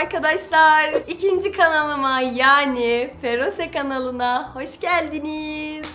arkadaşlar. İkinci kanalıma yani Ferose kanalına hoş geldiniz.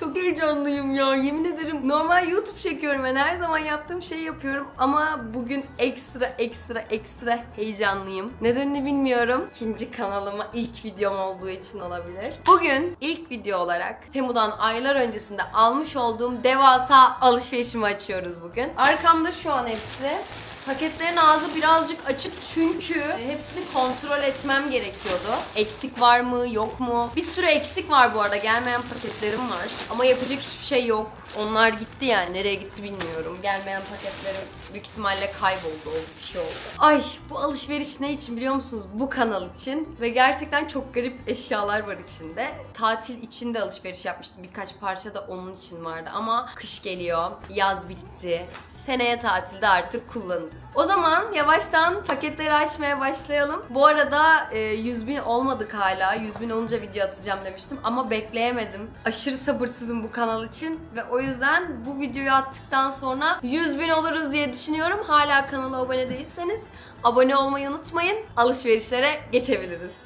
Çok heyecanlıyım ya yemin ederim. Normal YouTube çekiyorum ben her zaman yaptığım şeyi yapıyorum ama bugün ekstra ekstra ekstra heyecanlıyım. Nedenini bilmiyorum. İkinci kanalıma ilk videom olduğu için olabilir. Bugün ilk video olarak Temu'dan aylar öncesinde almış olduğum devasa alışverişimi açıyoruz bugün. Arkamda şu an hepsi. Paketlerin ağzı birazcık açık çünkü hepsini kontrol etmem gerekiyordu. Eksik var mı, yok mu? Bir sürü eksik var bu arada. Gelmeyen paketlerim var. Ama yapacak hiçbir şey yok. Onlar gitti yani. Nereye gitti bilmiyorum. Gelmeyen paketlerim büyük ihtimalle kayboldu. oldu, Bir şey oldu. Ay bu alışveriş ne için biliyor musunuz? Bu kanal için. Ve gerçekten çok garip eşyalar var içinde. Tatil için de alışveriş yapmıştım. Birkaç parça da onun için vardı. Ama kış geliyor. Yaz bitti. Seneye tatilde artık kullanırız. O zaman yavaştan paketleri açmaya başlayalım. Bu arada e, 100 bin olmadık hala. 100 bin olunca video atacağım demiştim. Ama bekleyemedim. Aşırı sabırsızım bu kanal için. Ve o yüzden bu videoyu attıktan sonra 100 bin oluruz diye düşünüyorum. Hala kanala abone değilseniz abone olmayı unutmayın. Alışverişlere geçebiliriz.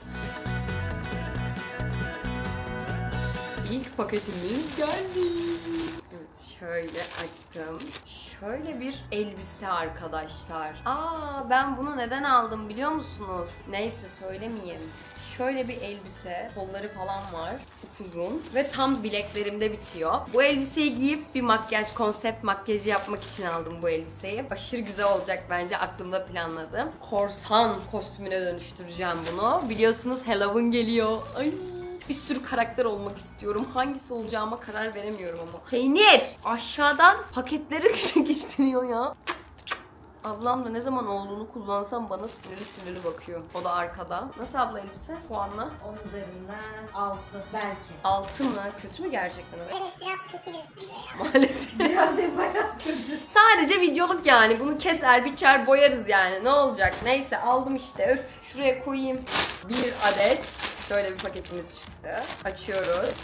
İlk paketimiz geldi. Evet şöyle açtım. Şöyle bir elbise arkadaşlar. Aa ben bunu neden aldım biliyor musunuz? Neyse söylemeyeyim. Şöyle bir elbise, kolları falan var. Çok uzun ve tam bileklerimde bitiyor. Bu elbiseyi giyip bir makyaj, konsept makyajı yapmak için aldım bu elbiseyi. Aşırı güzel olacak bence aklımda planladım. Korsan kostümüne dönüştüreceğim bunu. Biliyorsunuz Halloween geliyor. Ay bir sürü karakter olmak istiyorum. Hangisi olacağıma karar veremiyorum ama. Peynir! Aşağıdan paketleri geçtiriyor ya. Ablam da ne zaman olduğunu kullansam bana sinirli sinirli bakıyor. O da arkada. Nasıl abla elbise? Puanla. 10 üzerinden 6 belki. 6 mı? Kötü mü gerçekten? Evet. Biraz kötü. Maalesef. Biraz da bayağı kötü. Sadece videoluk yani. Bunu keser, biçer, boyarız yani. Ne olacak? Neyse aldım işte. Öf. Şuraya koyayım. Bir adet. Şöyle bir paketimiz çıktı. Açıyoruz.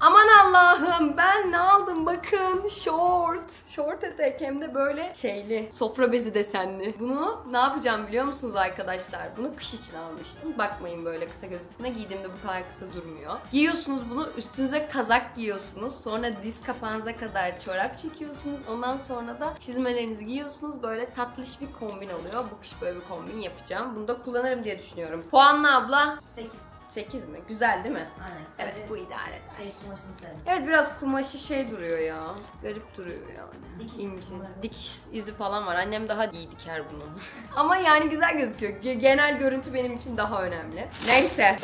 Aman Allah'ım ben ne aldım bakın. Short. Short etek hem de böyle şeyli. Sofra bezi desenli. Bunu ne yapacağım biliyor musunuz arkadaşlar? Bunu kış için almıştım. Bakmayın böyle kısa gözüktüğüne. Giydiğimde bu kadar kısa durmuyor. Giyiyorsunuz bunu üstünüze kazak giyiyorsunuz. Sonra diz kapağınıza kadar çorap çekiyorsunuz. Ondan sonra da çizmelerinizi giyiyorsunuz. Böyle tatlış bir kombin oluyor. Bu kış böyle bir kombin yapacağım. Bunu da kullanırım diye düşünüyorum. Puanla abla. 8. 8 mi? Güzel değil mi? Aynen. Evet Sadece bu idare eder. Şey kumaşını sevdim. Evet biraz kumaşı şey duruyor ya. Garip duruyor yani. Dikiş İnce. Dikiş izi falan var. Annem daha iyi diker bunu. Ama yani güzel gözüküyor. Ge- Genel görüntü benim için daha önemli. Neyse.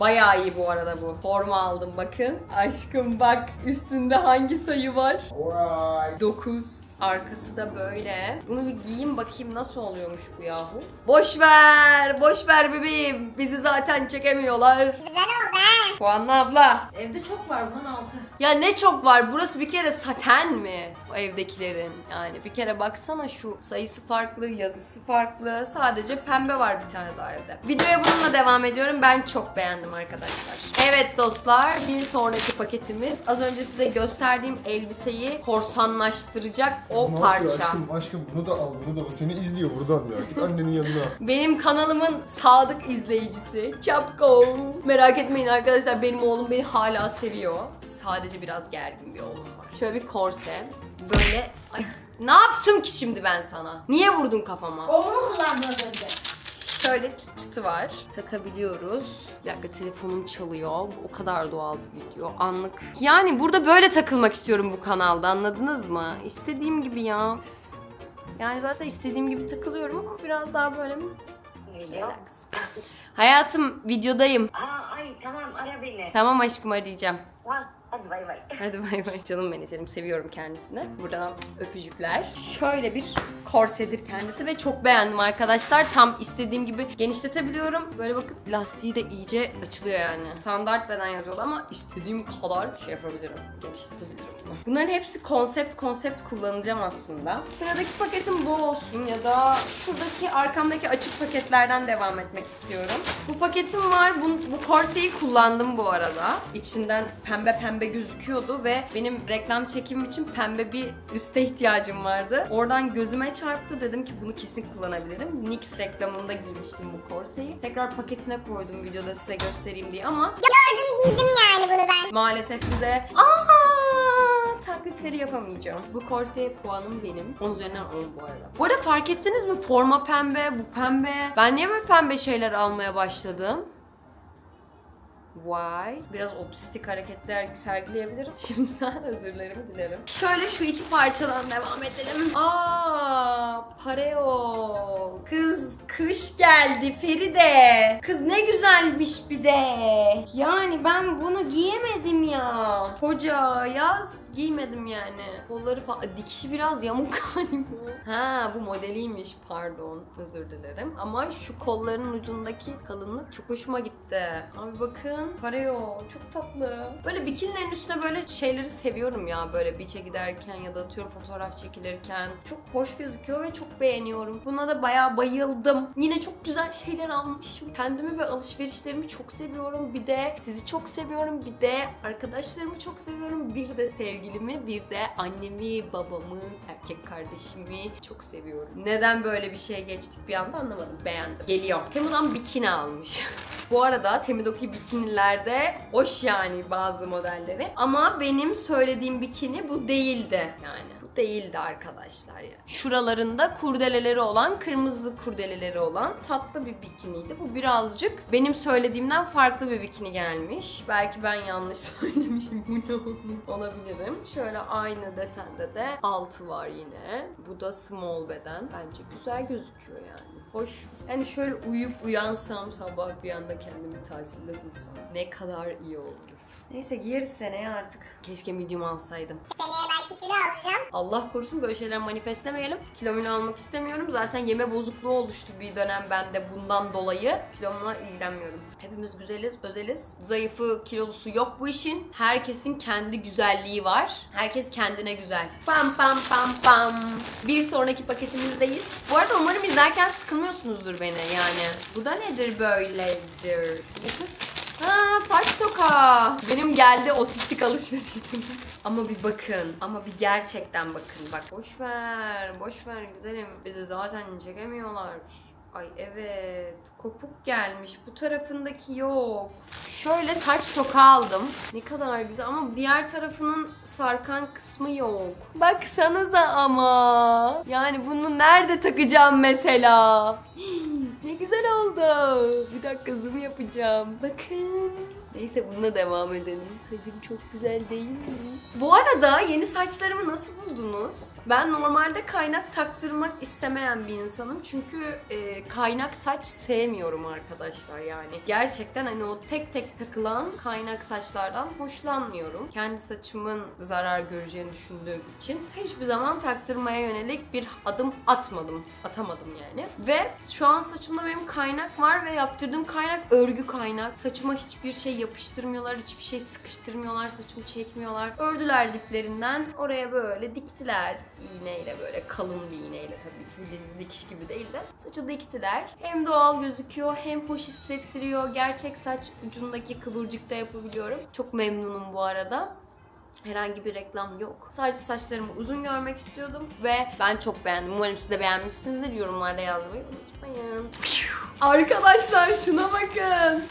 Bayağı iyi bu arada bu. Forma aldım bakın. Aşkım bak üstünde hangi sayı var? Alright. 9. Arkası da böyle. Bunu bir giyin bakayım nasıl oluyormuş bu yahu. Boş ver, boş ver bebeğim. Bizi zaten çekemiyorlar. Güzel oldu ha. Puanlı abla. Evde çok var bundan 6. Ya ne çok var. Burası bir kere saten mi? Bu evdekilerin. Yani bir kere baksana şu sayısı farklı, yazısı farklı. Sadece pembe var bir tane daha evde. Videoya bununla devam ediyorum. Ben çok beğendim arkadaşlar. Evet dostlar bir sonraki paketimiz. Az önce size gösterdiğim elbiseyi korsanlaştıracak o Ne yapıyor parça. Aşkım, aşkım bunu da al bunu da al. Seni izliyor buradan ya. Git annenin yanına. Benim kanalımın sadık izleyicisi Çapko. Merak etmeyin arkadaşlar benim oğlum beni hala seviyor. Sadece biraz gergin bir oğlum var. Şöyle bir korse. Böyle... Ay, ne yaptım ki şimdi ben sana? Niye vurdun kafama? Onu mu kullandın az önce? Şöyle çıt çıtı var. Takabiliyoruz. Bir dakika telefonum çalıyor. O kadar doğal bir video. Anlık. Yani burada böyle takılmak istiyorum bu kanalda anladınız mı? İstediğim gibi ya. Yani zaten istediğim gibi takılıyorum ama biraz daha böyle mi? Relax. Hayatım videodayım. Aa, ay tamam ara beni. Tamam aşkım arayacağım. Hadi bay bay. Hadi bay bay. Canım menajerim seviyorum kendisini. Buradan öpücükler. Şöyle bir korsedir kendisi ve çok beğendim arkadaşlar. Tam istediğim gibi genişletebiliyorum. Böyle bakın lastiği de iyice açılıyor yani. Standart beden yazıyordu ama istediğim kadar şey yapabilirim. Genişletebilirim. Mı? Bunların hepsi konsept konsept kullanacağım aslında. Sıradaki paketim bu olsun ya da şuradaki arkamdaki açık paketlerden devam etmek istiyorum. Bu paketim var. Bu, bu korseyi kullandım bu arada. İçinden pembe pembe gözüküyordu ve benim reklam çekimim için pembe bir üste ihtiyacım vardı. Oradan gözüme çarptı. Dedim ki bunu kesin kullanabilirim. NYX reklamında giymiştim bu korseyi. Tekrar paketine koydum videoda size göstereyim diye ama Gördüm giydim yani bunu ben. maalesef size Aa, taklitleri yapamayacağım. Bu korseye puanım benim. 10 üzerinden 10 bu arada. Bu arada fark ettiniz mi? Forma pembe, bu pembe. Ben niye böyle pembe şeyler almaya başladım? Why? Biraz otistik hareketler sergileyebilirim. Şimdiden özürlerimi dilerim. Şöyle şu iki parçadan devam edelim. Aa, pareo. Kız kış geldi Feride. Kız ne güzelmiş bir de. Yani ben bunu giyemedim ya. Koca yaz giymedim yani. Kolları falan dikişi biraz yamuk galiba. Ha bu modeliymiş pardon. Özür dilerim. Ama şu kolların ucundaki kalınlık çok hoşuma gitti. Abi bakın pareo çok tatlı. Böyle bikinilerin üstüne böyle şeyleri seviyorum ya. Böyle beach'e giderken ya da atıyorum fotoğraf çekilirken. Çok hoş gözüküyor ve çok beğeniyorum. Buna da bayağı bayıldım. Yine çok güzel şeyler almışım. Kendimi ve alışverişlerimi çok seviyorum. Bir de sizi çok seviyorum. Bir de arkadaşlarımı çok seviyorum. Bir de sevgilimi, bir de annemi, babamı, erkek kardeşimi çok seviyorum. Neden böyle bir şeye geçtik bir anda anlamadım. Beğendim. Geliyor. Temu'dan bikini almış. Bu arada Temi'deki bikinilerde hoş yani bazı modelleri. Ama benim söylediğim bikini bu değildi yani. Değildi arkadaşlar ya. Şuralarında kurdeleleri olan, kırmızı kurdeleleri olan tatlı bir bikiniydi. Bu birazcık benim söylediğimden farklı bir bikini gelmiş. Belki ben yanlış söylemişim. Bu ne olur? olabilirim. Şöyle aynı desende de altı var yine. Bu da small beden. Bence güzel gözüküyor yani. Hoş. Yani şöyle uyuyup uyansam sabah bir anda kendimi tatilde bulsam ne kadar iyi olur. Neyse giyeriz seneye artık. Keşke medium alsaydım. Seneye belki kilo alacağım. Allah korusun böyle şeyler manifestlemeyelim. Kilomu almak istemiyorum. Zaten yeme bozukluğu oluştu bir dönem bende bundan dolayı. Kilomla ilgilenmiyorum. Hepimiz güzeliz, özeliz. Zayıfı, kilolusu yok bu işin. Herkesin kendi güzelliği var. Herkes kendine güzel. Pam pam pam pam. Bir sonraki paketimizdeyiz. Bu arada umarım izlerken sıkılmıyorsunuzdur beni yani. Bu da nedir böyledir? Ne kız? Ha taş toka. Benim geldi otistik alışverişim. ama bir bakın. Ama bir gerçekten bakın. Bak boş ver. Boş ver güzelim. Bizi zaten çekemiyorlar. Ay evet. Kopuk gelmiş. Bu tarafındaki yok. Şöyle taç toka aldım. Ne kadar güzel ama diğer tarafının sarkan kısmı yok. Baksanıza ama. Yani bunu nerede takacağım mesela? Ne güzel oldu. Bir dakika zoom yapacağım. Bakın. Neyse bununla devam edelim. Saçım çok güzel değil mi? Bu arada yeni saçlarımı nasıl buldunuz? Ben normalde kaynak taktırmak istemeyen bir insanım. Çünkü e, kaynak saç sevmiyorum arkadaşlar yani. Gerçekten hani o tek tek takılan kaynak saçlardan hoşlanmıyorum. Kendi saçımın zarar göreceğini düşündüğüm için hiçbir zaman taktırmaya yönelik bir adım atmadım. Atamadım yani. Ve şu an saçımda benim kaynak var ve yaptırdığım kaynak örgü kaynak. Saçıma hiçbir şey yapıştırmıyorlar, hiçbir şey sıkıştırmıyorlar, saçımı çekmiyorlar. Ördüler diplerinden oraya böyle diktiler iğneyle böyle kalın bir iğneyle tabii ki bildiğiniz dikiş gibi değil de saçı diktiler. Hem doğal gözüküyor hem hoş hissettiriyor. Gerçek saç ucundaki kıvırcıkta yapabiliyorum. Çok memnunum bu arada. Herhangi bir reklam yok. Sadece saçlarımı uzun görmek istiyordum ve ben çok beğendim. Umarım siz de beğenmişsinizdir. Yorumlarda yazmayı unutmayın. Arkadaşlar şuna bakın.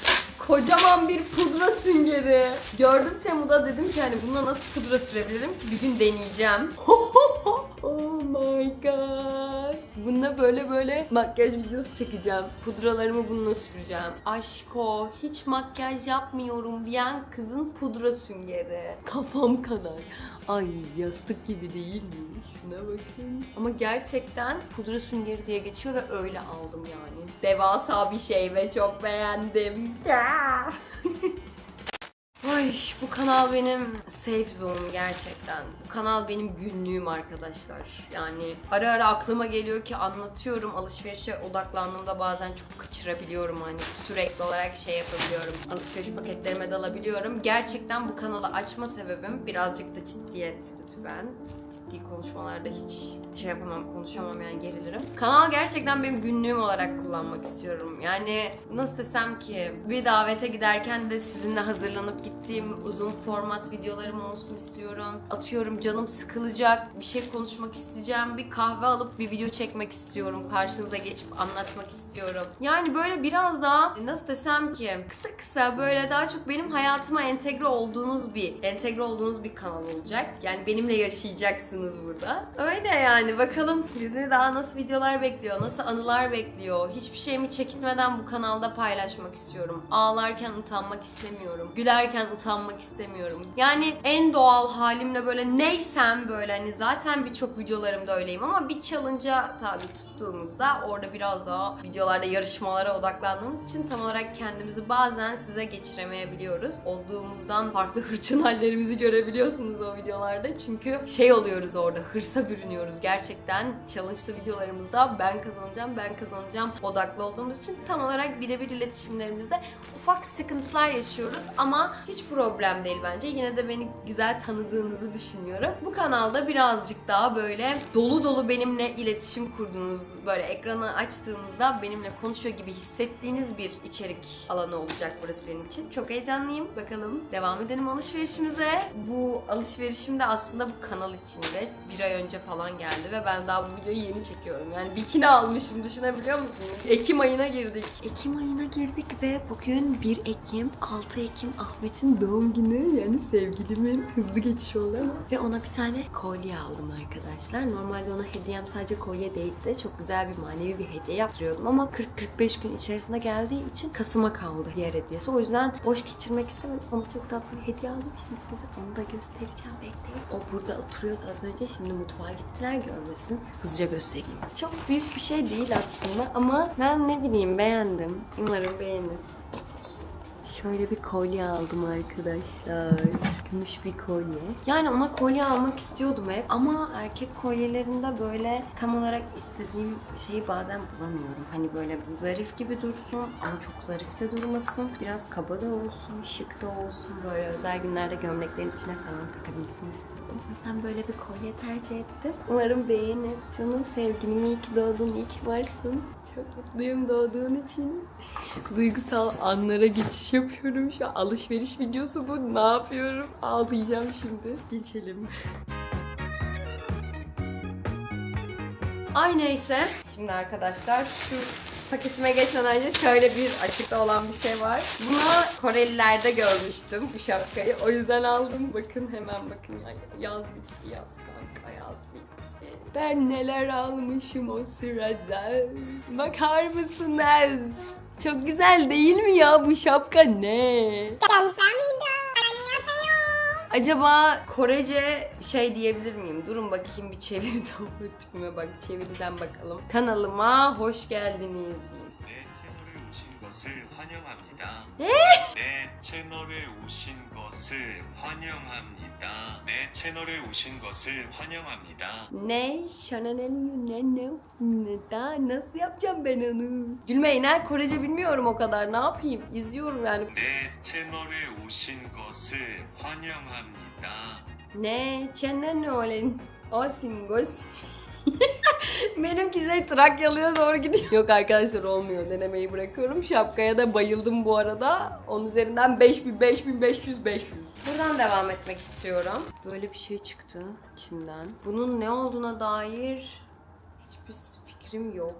Kocaman bir pudra süngeri. Gördüm Temu'da dedim ki hani bununla nasıl pudra sürebilirim ki bir gün deneyeceğim. oh my god. Bununla böyle böyle makyaj videosu çekeceğim. Pudralarımı bununla süreceğim. Aşko hiç makyaj yapmıyorum diyen kızın pudra süngeri. Kafam kadar. Ay yastık gibi değil mi? Şuna bakın. Ama gerçekten pudra süngeri diye geçiyor ve öyle aldım yani. Devasa bir şey ve çok beğendim. Ay bu kanal benim safe zone'um gerçekten. Bu kanal benim günlüğüm arkadaşlar. Yani ara ara aklıma geliyor ki anlatıyorum. Alışverişe odaklandığımda bazen çok kaçırabiliyorum hani sürekli olarak şey yapabiliyorum. Alışveriş paketlerime dalabiliyorum. Gerçekten bu kanalı açma sebebim birazcık da ciddiyet lütfen. Ciddi konuşmalarda hiç şey yapamam, konuşamam yani gerilirim. Kanal gerçekten benim günlüğüm olarak kullanmak istiyorum. Yani nasıl desem ki bir davete giderken de sizinle hazırlanıp gittiğim uzun format videolarım olsun istiyorum. Atıyorum canım sıkılacak, bir şey konuşmak isteyeceğim, bir kahve alıp bir video çekmek istiyorum. Karşınıza geçip anlatmak istiyorum. Yani böyle biraz daha nasıl desem ki kısa kısa böyle daha çok benim hayatıma entegre olduğunuz bir entegre olduğunuz bir kanal olacak. Yani benimle yaşayacaksınız burada. Öyle yani bakalım bizi daha nasıl videolar bekliyor, nasıl anılar bekliyor. Hiçbir şeyimi çekinmeden bu kanalda paylaşmak istiyorum. Ağlarken utanmak istemiyorum. Gülerken utanmak istemiyorum. Yani en doğal halimle böyle neysem böyle hani zaten birçok videolarımda öyleyim ama bir challenge'a tabi tuttuğumuzda orada biraz daha videolarda yarışmalara odaklandığımız için tam olarak kendimizi bazen size geçiremeyebiliyoruz. Olduğumuzdan farklı hırçın hallerimizi görebiliyorsunuz o videolarda. Çünkü şey oluyoruz orada hırsa bürünüyoruz. Gerçekten challenge'lı videolarımızda ben kazanacağım, ben kazanacağım odaklı olduğumuz için tam olarak birebir iletişimlerimizde ufak sıkıntılar yaşıyoruz ama hiç problem değil bence. Yine de beni güzel tanıdığınızı düşünüyorum. Bu kanalda birazcık daha böyle dolu dolu benimle iletişim kurduğunuz, böyle ekranı açtığınızda benimle konuşuyor gibi hissettiğiniz bir içerik alanı olacak burası benim için. Çok heyecanlıyım. Bakalım devam edelim alışverişimize. Bu alışverişim de aslında bu kanal içinde bir ay önce falan geldi ve ben daha bu videoyu yeni çekiyorum. Yani bikini almışım düşünebiliyor musunuz? Ekim ayına girdik. Ekim ayına girdik ve bugün 1 Ekim, 6 Ekim Ahmet'in doğum günü. Yani sevgilimin hızlı geçişi oldu ama. Ve ona bir tane kolye aldım arkadaşlar. Normalde ona hediyem sadece kolye değildi. Çok güzel bir manevi bir hediye yaptırıyordum ama 40-45 gün içerisinde geldiği için Kasım'a kaldı diğer hediyesi. O yüzden boş geçirmek istemedim. Ona çok tatlı bir hediye aldım. Şimdi size onu da göstereceğim. Bekleyin. O burada oturuyordu az önce. Şimdi mutfağa gittiler görmesin. Hızlıca göstereyim. Çok büyük bir şey değil aslında ama ben ne bileyim beğendim. Umarım beğenir. Şöyle bir kolye aldım arkadaşlar. Gümüş bir kolye. Yani ona kolye almak istiyordum hep ama erkek kolyelerinde böyle tam olarak istediğim şeyi bazen bulamıyorum. Hani böyle zarif gibi dursun ama çok zarif de durmasın. Biraz kaba da olsun, şık da olsun. Böyle özel günlerde gömleklerin içine falan takabilsin istiyorum. O yüzden böyle bir kolye tercih ettim. Umarım beğenir. Canım sevgilim iyi ki doğdun, iyi ki varsın. Çok mutluyum doğduğun için. Duygusal anlara geçiş yapıyorum. Şu alışveriş videosu bu. Ne yapıyorum? Ağlayacağım şimdi. Geçelim. Ay neyse. Şimdi arkadaşlar şu paketime geçmeden önce şöyle bir açıkta olan bir şey var. Bunu Korelilerde görmüştüm bu şapkayı. O yüzden aldım. Bakın hemen bakın. Yaz bitti yaz kanka yaz bitti. Ben neler almışım o sırada. Bakar mısınız? Çok güzel değil mi ya bu şapka ne? Gelsen miydi? Acaba Korece şey diyebilir miyim? Durun bakayım bir çeviri tipime bak çeviriden bakalım. Kanalıma hoş geldiniz diyeyim. 내 채널에 오신 것을 환영합니다. 내 채널에 오신 것을 환영합니다. 내 채널에 오신 것을 환영합니다. Şananın ne nasıl yapacağım ben onu? Gülmeyin ha Korece bilmiyorum o kadar ne yapayım? İzliyorum yani. 내 채널에 오신 것을 환영합니다. Ne? Ne olan? Osin gosin. Benimki şey Trakyalı'ya doğru gidiyor. Yok arkadaşlar olmuyor. Denemeyi bırakıyorum. Şapkaya da bayıldım bu arada. Onun üzerinden 5000, 5500, 500. Buradan devam etmek istiyorum. Böyle bir şey çıktı içinden. Bunun ne olduğuna dair hiçbir fikrim yok.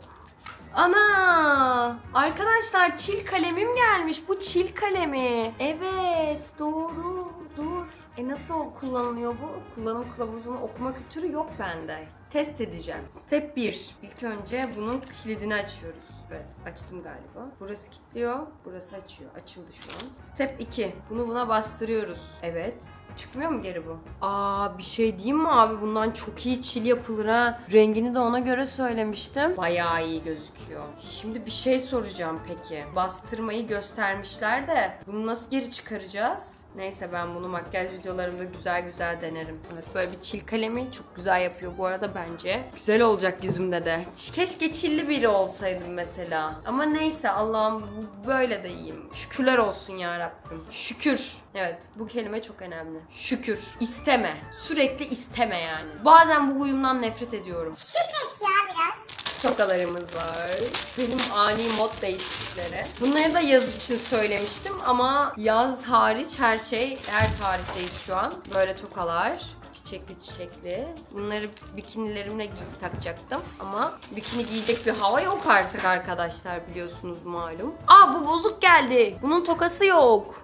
Ana! Arkadaşlar çil kalemim gelmiş. Bu çil kalemi. Evet, doğru. Dur. E nasıl kullanılıyor bu? Kullanım kılavuzunu okuma kültürü yok bende. Test edeceğim. Step 1. İlk önce bunun kilidini açıyoruz. Evet açtım galiba. Burası kilitliyor. Burası açıyor. Açıldı şu an. Step 2. Bunu buna bastırıyoruz. Evet. Çıkmıyor mu geri bu? Aa bir şey diyeyim mi abi? Bundan çok iyi çil yapılır ha. Rengini de ona göre söylemiştim. Bayağı iyi gözüküyor. Şimdi bir şey soracağım peki. Bastırmayı göstermişler de bunu nasıl geri çıkaracağız? Neyse ben bunu makyaj videolarımda güzel güzel denerim. Evet böyle bir çil kalemi çok güzel yapıyor bu arada bence. Güzel olacak yüzümde de. Keşke çilli biri olsaydım mesela. Ama neyse Allah'ım böyle de iyiyim. Şükürler olsun ya Rabbim. Şükür. Evet bu kelime çok önemli. Şükür. İsteme. Sürekli isteme yani. Bazen bu huyumdan nefret ediyorum. Şükret ya biraz. Tokalarımız var. Benim ani mod değişiklikleri. Bunları da yaz için söylemiştim ama yaz hariç her şey, her tarihteyiz şu an. Böyle tokalar. Çiçekli çiçekli. Bunları bikinilerimle giy- takacaktım ama bikini giyecek bir hava yok artık arkadaşlar biliyorsunuz malum. Aa bu bozuk geldi. Bunun tokası yok.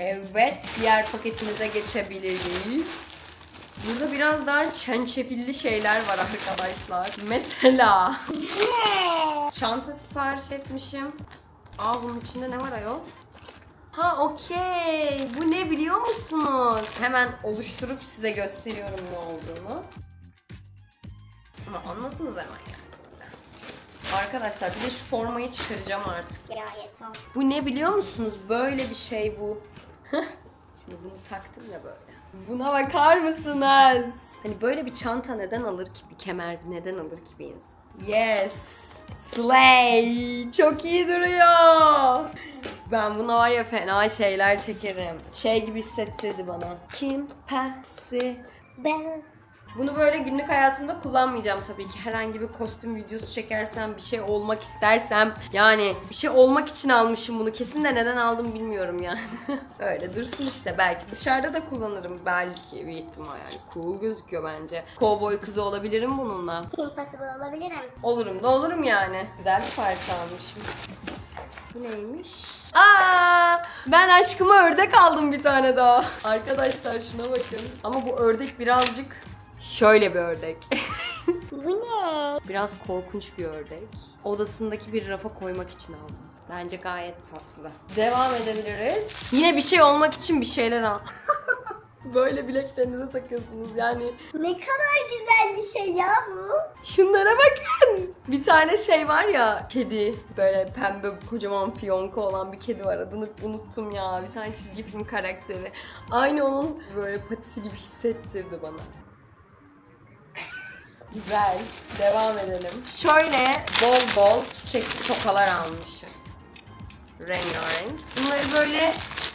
Evet, diğer paketimize geçebiliriz. Burada biraz daha çençepilli şeyler var arkadaşlar. Mesela çanta sipariş etmişim. Aa bunun içinde ne var ayol? Ha okey. Bu ne biliyor musunuz? Hemen oluşturup size gösteriyorum ne olduğunu. Ama anladınız hemen yani. Arkadaşlar bir de şu formayı çıkaracağım artık. Gayet ol. Bu ne biliyor musunuz? Böyle bir şey bu. Şimdi bunu taktım ya böyle. Buna bakar mısınız? Hani böyle bir çanta neden alır ki? Bir kemer neden alır ki bir insan? Yes! Slay! Çok iyi duruyor. Ben buna var ya fena şeyler çekerim. Şey gibi hissettirdi bana. Kim pesi Ben bunu böyle günlük hayatımda kullanmayacağım tabii ki. Herhangi bir kostüm videosu çekersem, bir şey olmak istersem yani bir şey olmak için almışım bunu. Kesin de neden aldım bilmiyorum yani. Öyle dursun işte belki. Dışarıda da kullanırım belki bir ihtimal yani. Cool gözüküyor bence. Kovboy kızı olabilirim bununla. Kim Possible olabilirim. Olurum da olurum yani. Güzel bir parça almışım. Bu neymiş? Aa, ben aşkıma ördek aldım bir tane daha. Arkadaşlar şuna bakın. Ama bu ördek birazcık şöyle bir ördek. Bu ne? Biraz korkunç bir ördek. Odasındaki bir rafa koymak için aldım. Bence gayet tatlı. Devam edebiliriz. Yine bir şey olmak için bir şeyler al. Böyle bileklerinize takıyorsunuz yani. Ne kadar güzel bir şey ya bu. Şunlara bakın. Bir tane şey var ya kedi. Böyle pembe kocaman fiyonka olan bir kedi var. Adını unuttum ya. Bir tane çizgi film karakteri. Aynı onun böyle patisi gibi hissettirdi bana. Güzel. Devam edelim. Şöyle bol bol çiçekli tokalar almışım. Rengarenk. Bunları böyle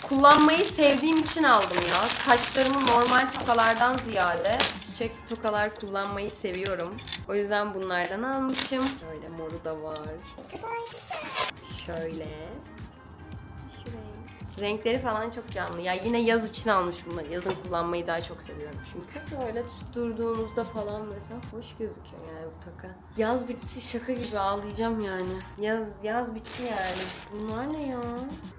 kullanmayı sevdiğim için aldım ya. Saçlarımı normal tokalardan ziyade çiçek tokalar kullanmayı seviyorum. O yüzden bunlardan almışım. Şöyle moru da var. Şöyle. Renkleri falan çok canlı. Ya yine yaz için almış bunları. Yazın kullanmayı daha çok seviyorum çünkü. Böyle tutturduğunuzda falan mesela hoş gözüküyor yani bu taka. Yaz bitti şaka gibi ağlayacağım yani. Yaz yaz bitti yani. Bunlar ne ya?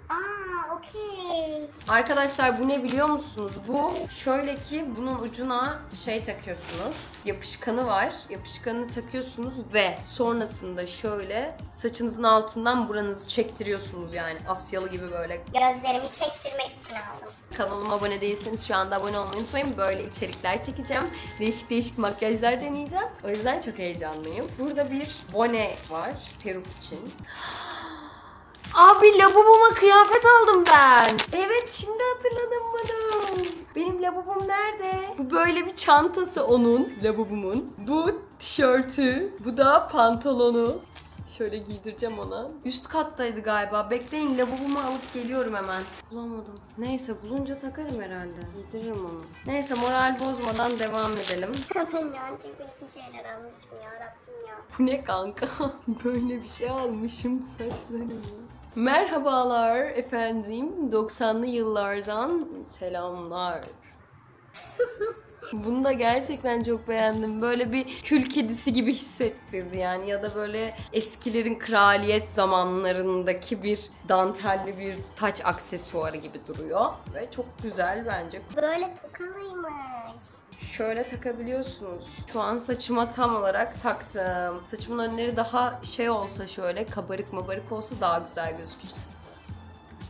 Aa okey. Arkadaşlar bu ne biliyor musunuz? Bu şöyle ki bunun ucuna şey takıyorsunuz. Yapışkanı var. Yapışkanını takıyorsunuz ve sonrasında şöyle saçınızın altından buranızı çektiriyorsunuz yani. Asyalı gibi böyle. Gözlerimi çektirmek için aldım. Kanalıma abone değilseniz şu anda abone olmayı unutmayın. Böyle içerikler çekeceğim. Değişik değişik makyajlar deneyeceğim. O yüzden çok heyecanlıyım. Burada bir bone var. Peruk için. Abi labubuma kıyafet aldım ben. Evet şimdi hatırladım bunu. Benim labubum nerede? Bu böyle bir çantası onun labubumun. Bu tişörtü. Bu da pantolonu. Şöyle giydireceğim ona. Üst kattaydı galiba. Bekleyin lavabomu alıp geliyorum hemen. Bulamadım. Neyse bulunca takarım herhalde. Giydiririm onu. Neyse moral bozmadan devam edelim. ben de antibiyotik şeyler almışım ya Rabbim ya. Bu ne kanka? Böyle bir şey almışım saçlarıma. Merhabalar efendim. 90'lı yıllardan selamlar. Bunu da gerçekten çok beğendim. Böyle bir kül kedisi gibi hissettirdi yani. Ya da böyle eskilerin kraliyet zamanlarındaki bir dantelli bir taç aksesuarı gibi duruyor. Ve çok güzel bence. Böyle tokalıymış. şöyle takabiliyorsunuz. Şu an saçıma tam olarak taktım. Saçımın önleri daha şey olsa şöyle kabarık mabarık olsa daha güzel gözükecek.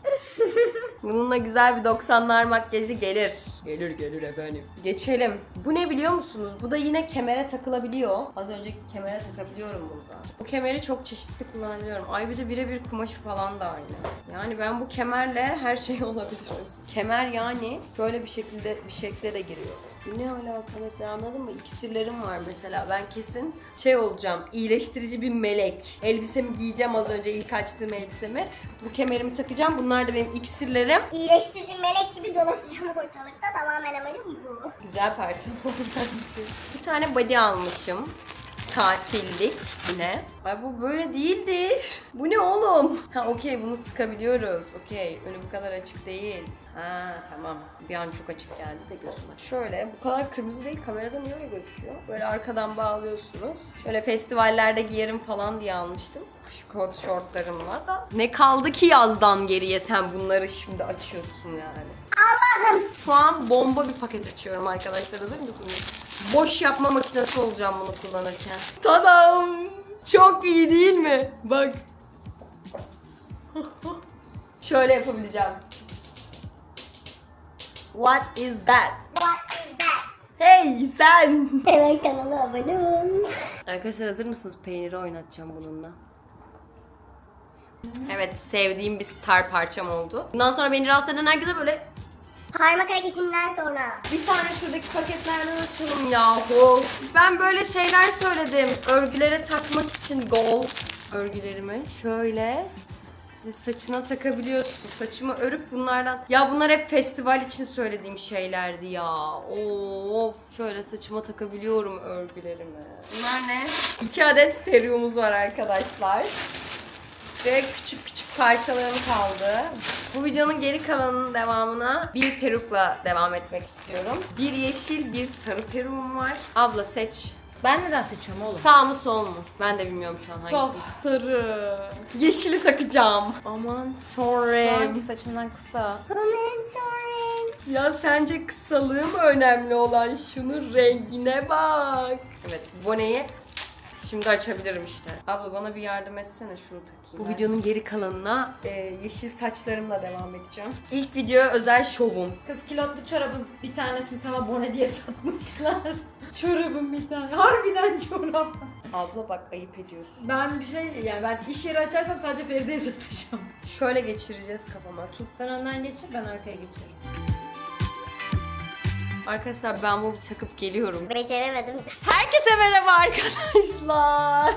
Bununla güzel bir 90'lar makyajı gelir. Gelir gelir efendim. Geçelim. Bu ne biliyor musunuz? Bu da yine kemere takılabiliyor. Az önceki kemere takabiliyorum burada. Bu kemeri çok çeşitli kullanabiliyorum. Ay bir de birebir kumaşı falan da aynı. Yani ben bu kemerle her şey olabilirim. Kemer yani böyle bir şekilde bir şekle de giriyor. Ne alaka mesela anladın mı? İksirlerim var mesela. Ben kesin şey olacağım. iyileştirici bir melek. Elbisemi giyeceğim az önce ilk açtığım elbisemi. Bu kemerimi takacağım. Bunlar da benim iksirlerim. İyileştirici melek gibi dolaşacağım ortalıkta. Tamamen amacım bu. Güzel parça oldu bence. Bir tane body almışım. Tatillik yine. Ay bu böyle değildi. Bu ne oğlum? Ha okey bunu sıkabiliyoruz. Okey önü bu kadar açık değil. Ha tamam. Bir an çok açık geldi de gözüme. Şöyle bu kadar kırmızı değil. Kamerada niye öyle gözüküyor? Böyle arkadan bağlıyorsunuz. Şöyle festivallerde giyerim falan diye almıştım. Kış kot şortlarımla da. Ne kaldı ki yazdan geriye sen bunları şimdi açıyorsun yani. Şu an bomba bir paket açıyorum arkadaşlar. Hazır mısınız? Boş yapma makinesi olacağım bunu kullanırken. Tadam! Çok iyi değil mi? Bak. Şöyle yapabileceğim. What is that? What is that? Hey sen! Hemen kanala abone ol. Arkadaşlar hazır mısınız? Peyniri oynatacağım bununla. Evet sevdiğim bir star parçam oldu. Bundan sonra beni rahatsız eden herkese böyle Parmak hareketinden sonra. Bir tane şuradaki paketlerden açalım yahu. Ben böyle şeyler söyledim. Örgülere takmak için gold örgülerimi. Şöyle saçına takabiliyorsun. Saçımı örüp bunlardan... Ya bunlar hep festival için söylediğim şeylerdi ya. Of. Şöyle saçıma takabiliyorum örgülerimi. Bunlar ne? İki adet peruğumuz var arkadaşlar. Ve küçük küçük parçalarım kaldı. Bu videonun geri kalanının devamına bir perukla devam etmek istiyorum. Bir yeşil, bir sarı peruğum var. Abla seç. Ben neden seçiyorum oğlum? Sağ mı sol mu? Ben de bilmiyorum şu an hangisi. Sol. Sarı. Yeşili takacağım. Aman Şu sorry. anki saçından kısa. Comment sorry. Ya sence kısalığı mı önemli olan? Şunun rengine bak. Evet boneyi şimdi açabilirim işte. Abla bana bir yardım etsene şunu takayım. Bu videonun geri kalanına e, yeşil saçlarımla devam edeceğim. İlk video özel şovum. Kız kilotlu çorabın bir tanesini sana bone diye satmışlar. Çorabın bir tane. Harbiden çorap. Abla bak ayıp ediyorsun. Ben bir şey yani ben iş yeri açarsam sadece Feride'ye satacağım. Şöyle geçireceğiz kafama. Tut. Sen önden geçir ben arkaya geçirim. Arkadaşlar ben bunu takıp geliyorum. Beceremedim. Herkese merhaba arkadaşlar.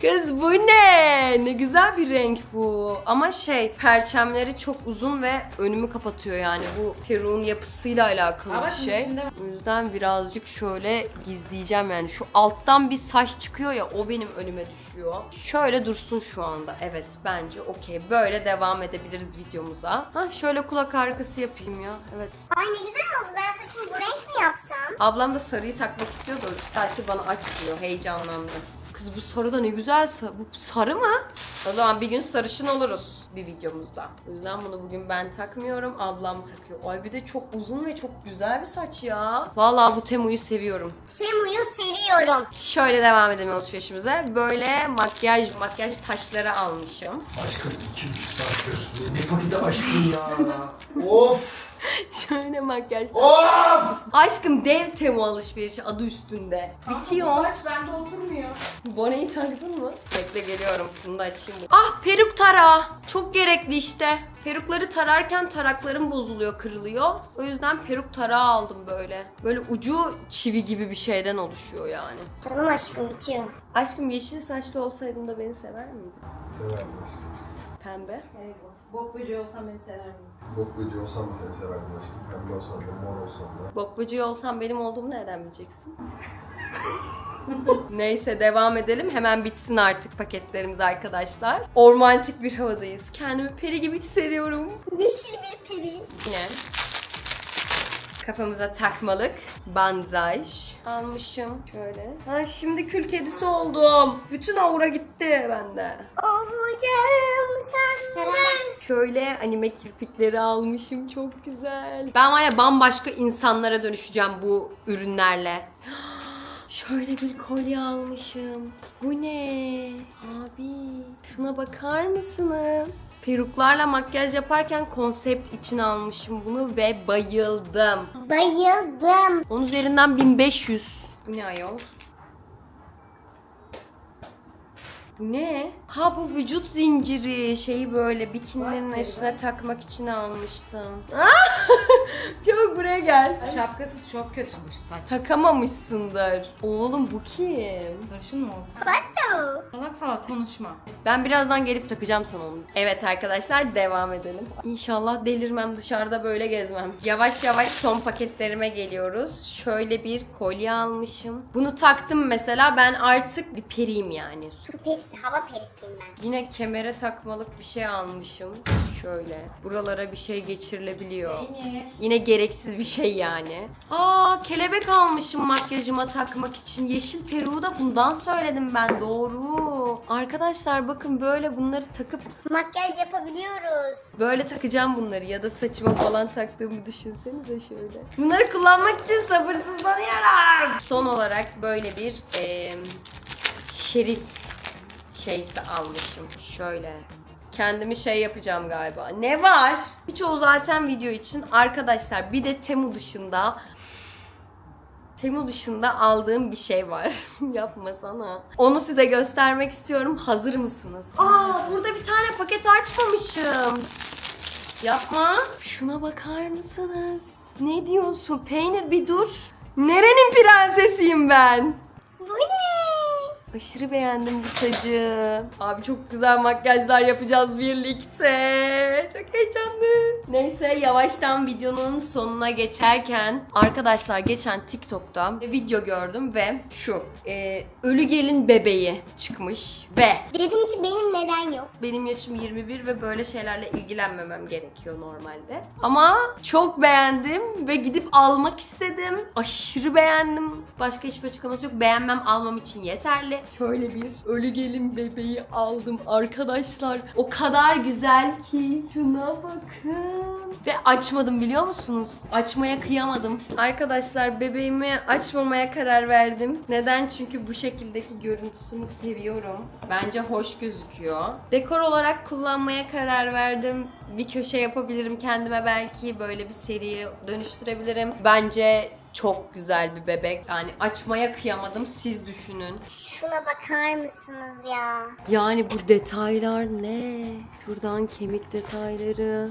Kız bu ne? Ne güzel bir renk bu. Ama şey perçemleri çok uzun ve önümü kapatıyor yani. Bu peruğun yapısıyla alakalı Ama bir şey. içinde- O yüzden birazcık şöyle gizleyeceğim yani. Şu alttan bir saç çıkıyor ya o benim önüme düşüyor. Şöyle dursun şu anda. Evet bence okey. Böyle devam edebiliriz videomuza. Hah şöyle kulak arkası yapayım ya. Evet. Ay ne güzel oldu. Ben saçımı bu renk mi yapsam? Ablam da sarıyı takmak istiyor da sadece bana aç diyor. Heyecanlandı. Kız bu sarı da ne güzel. Bu sarı mı? O zaman bir gün sarışın oluruz bir videomuzda. O yüzden bunu bugün ben takmıyorum. Ablam takıyor. Ay bir de çok uzun ve çok güzel bir saç ya. Vallahi bu Temu'yu seviyorum. Semu'yu seviyorum. Şöyle devam edelim alışverişimize. Böyle makyaj makyaj taşları almışım. Aşkım 200 saattir. Ne paketi aşkım ya. of. Şöyle makyaj. Of. Aşkım dev Temu alışverişi adı üstünde. Bitiyor. Saç bende oturmuyor. Boneyi taktın mı? Bekle geliyorum. Bunu da açayım. Ah peruk tara. Çok gerekli işte. Perukları tararken taraklarım bozuluyor, kırılıyor. O yüzden peruk tarağı aldım böyle. Böyle ucu çivi gibi bir şeyden oluşuyor yani. Canım aşkım bitiyor. Aşkım yeşil saçlı olsaydım da beni sever miydin? Severdim aşkım. Pembe. Eyvah. Bok böceği olsam beni sever miyim? Bok böceği olsam da seni severdim aşkım. Pembe olsam da mor olsam da. Bok böceği olsam benim olduğumu nereden bileceksin? Neyse devam edelim. Hemen bitsin artık paketlerimiz arkadaşlar. Ormantik bir havadayız. Kendimi peri gibi hissediyorum. Yeşil bir peri. Yine kafamıza takmalık bandaj almışım şöyle. Ha şimdi kül kedisi oldum. Bütün aura gitti bende. Of Kavuşacağım senden. Şöyle anime kirpikleri almışım çok güzel. Ben var ya bambaşka insanlara dönüşeceğim bu ürünlerle. Şöyle bir kolye almışım. Bu ne? Abi şuna bakar mısınız? Peruklarla makyaj yaparken konsept için almışım bunu ve bayıldım. Bayıldım. Onun üzerinden 1500. Bu ne ayol? Bu ne? Ha bu vücut zinciri şeyi böyle bikininin üstüne takmak için almıştım. Çabuk buraya gel. Şapkasız çok kötü bu saç. Takamamışsındır. Oğlum bu kim? Sarışın mı olsun? Salak salak konuşma. Ben birazdan gelip takacağım sana onu. Evet arkadaşlar devam edelim. İnşallah delirmem dışarıda böyle gezmem. Yavaş yavaş son paketlerime geliyoruz. Şöyle bir kolye almışım. Bunu taktım mesela ben artık bir periyim yani. Su perisi, hava perisiyim ben. Yine kemere takmalık bir şey almışım. Şöyle. Buralara bir şey geçirilebiliyor. Yine gereksiz bir şey yani. Aa kelebek almışım makyajıma takmak için. Yeşil peruğu da bundan söyledim ben. Doğru. Arkadaşlar bakın böyle bunları takıp Makyaj yapabiliyoruz. böyle takacağım bunları ya da saçıma falan taktığımı düşünsenize şöyle. Bunları kullanmak için sabırsızlanıyorum. Son olarak böyle bir eee, şerif şeysi almışım. Şöyle. Kendimi şey yapacağım galiba. Ne var? Birçoğu zaten video için. Arkadaşlar bir de Temu dışında Temu dışında aldığım bir şey var. Yapmasana. Onu size göstermek istiyorum. Hazır mısınız? Aa burada bir tane paket açmamışım. Yapma. Şuna bakar mısınız? Ne diyorsun? Peynir bir dur. Nerenin prensesiyim ben? Bu ne? Aşırı beğendim bu tacı. Abi çok güzel makyajlar yapacağız birlikte. Çok heyecanlı. Neyse yavaştan videonun sonuna geçerken arkadaşlar geçen TikTok'ta bir video gördüm ve şu e, ölü gelin bebeği çıkmış ve Dedim ki benim neden yok? benim yaşım 21 ve böyle şeylerle ilgilenmemem gerekiyor normalde. Ama çok beğendim ve gidip almak istedim. Aşırı beğendim. Başka hiçbir açıklaması yok. Beğenmem almam için yeterli. Şöyle bir ölü gelin bebeği aldım arkadaşlar. O kadar güzel ki. Şuna bakın. Ve açmadım biliyor musunuz? Açmaya kıyamadım. Arkadaşlar bebeğimi açmamaya karar verdim. Neden? Çünkü bu şekildeki görüntüsünü seviyorum. Bence hoş gözüküyor. Dekor olarak kullanmaya karar verdim. Bir köşe yapabilirim kendime belki. Böyle bir seriye dönüştürebilirim. Bence çok güzel bir bebek. Yani açmaya kıyamadım. Siz düşünün. Şuna bakar mısınız ya? Yani bu detaylar ne? Şuradan kemik detayları.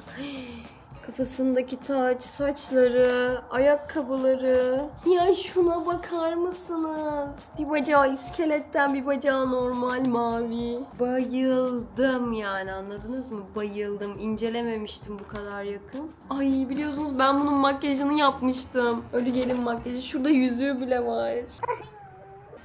Kafasındaki taç, saçları, ayakkabıları. Ya şuna bakar mısınız? Bir bacağı iskeletten, bir bacağı normal mavi. Bayıldım yani anladınız mı? Bayıldım. İncelememiştim bu kadar yakın. Ay biliyorsunuz ben bunun makyajını yapmıştım. Ölü gelin makyajı. Şurada yüzüğü bile var.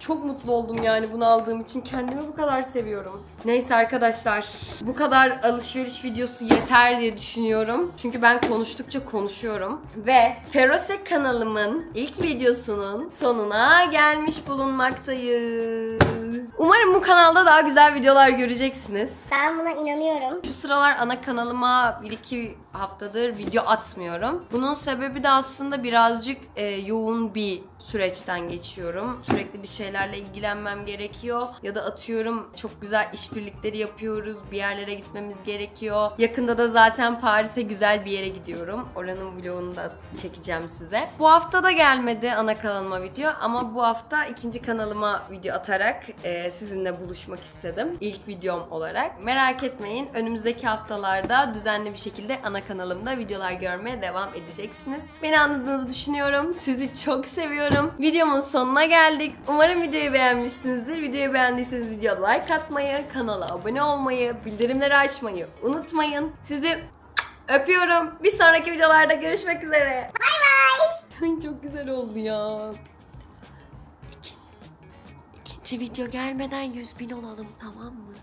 Çok mutlu oldum yani bunu aldığım için. Kendimi bu kadar seviyorum. Neyse arkadaşlar. Bu kadar alışveriş videosu yeter diye düşünüyorum. Çünkü ben konuştukça konuşuyorum. Ve Ferose kanalımın ilk videosunun sonuna gelmiş bulunmaktayız. Umarım bu kanalda daha güzel videolar göreceksiniz. Ben buna inanıyorum. Şu sıralar ana kanalıma 1-2 haftadır video atmıyorum. Bunun sebebi de aslında birazcık e, yoğun bir süreçten geçiyorum. Sürekli bir şeylerle ilgilenmem gerekiyor. Ya da atıyorum çok güzel işbirlikleri yapıyoruz. Bir yerlere gitmemiz gerekiyor. Yakında da zaten Paris'e güzel bir yere gidiyorum. Oranın vlogunu da çekeceğim size. Bu hafta da gelmedi ana kanalıma video ama bu hafta ikinci kanalıma video atarak e, sizinle buluşmak istedim. İlk videom olarak. Merak etmeyin önümüzdeki haftalarda düzenli bir şekilde ana kanalımda videolar görmeye devam edeceksiniz. Beni anladığınızı düşünüyorum. Sizi çok seviyorum. Videomun sonuna geldik. Umarım videoyu beğenmişsinizdir. Videoyu beğendiyseniz videoya like atmayı, kanala abone olmayı, bildirimleri açmayı unutmayın. Sizi öpüyorum. Bir sonraki videolarda görüşmek üzere. Bay bay. Çok güzel oldu ya. İki- İkinci video gelmeden 100 bin olalım tamam mı?